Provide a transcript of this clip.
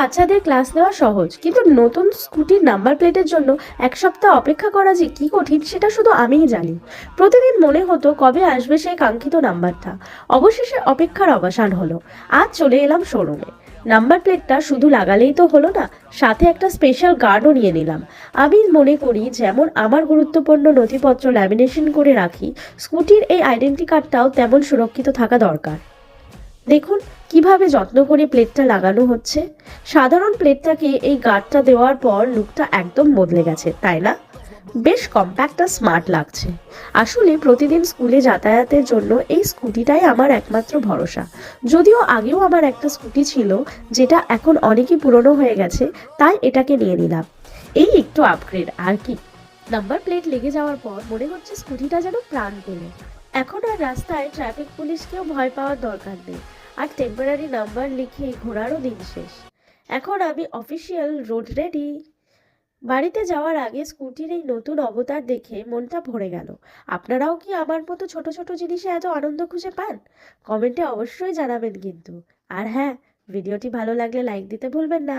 বাচ্চাদের ক্লাস নেওয়া সহজ, কিন্তু নতুন স্কুটির নাম্বার প্লেটের জন্য এক সপ্তাহ অপেক্ষা করা যে কি কঠিন সেটা শুধু আমিই জানি। প্রতিদিন মনে হতো কবে আসবে সেই কাঙ্ক্ষিত নাম্বারটা। অবশেষে অপেক্ষার অবসান হলো। আজ চলে এলাম শোরুমে। নাম্বার প্লেটটা শুধু লাগালেই তো হলো না, সাথে একটা স্পেশাল গার্ডও নিয়ে নিলাম। আমি মনে করি যেমন আমার গুরুত্বপূর্ণ নথিপত্র ল্যামিনেশন করে রাখি, স্কুটির এই আইডেন্টি কার্ডটাও তেমন সুরক্ষিত থাকা দরকার। দেখুন, কীভাবে যত্ন করে প্লেটটা লাগানো হচ্ছে। সাধারণ প্লেটটাকে এই গার্ডটা দেওয়ার পর লুকটা একদম বদলে গেছে, তাই না? বেশ কম্প্যাক্ট আর স্মার্ট লাগছে। আসলে প্রতিদিন স্কুলে যাতায়াতের জন্য এই স্কুটিটাই আমার একমাত্র ভরসা। যদিও আগেও আমার একটা স্কুটি ছিল, যেটা এখন অনেকই পুরনো হয়ে গেছে, তাই এটাকে নিয়ে নিলাম। এই একটু আপগ্রেড আর কি? নাম্বার প্লেট লেগে যাওয়ার পর মনে হচ্ছে স্কুটিটা যেন প্রাণ পেল। এখন আর রাস্তায় ট্রাফিক পুলিশকেও ভয় পাওয়ার দরকার নেই। আর টেম্পোরারি নাম্বার লিখে ঘোরারও দিন শেষ। এখন আমি অফিসিয়াল রোড রেডি বাড়িতে যাওয়ার আগে স্কুটির এই নতুন অবতার দেখে মনটা ভরে গেল। আপনারাও কি আমার মতো ছোট ছোট জিনিসে এত আনন্দ খুঁজে পান? কমেন্টে অবশ্যই জানাবেন কিন্তু। আর হ্যাঁ ভিডিওটি ভালো লাগলে লাইক দিতে ভুলবেন না।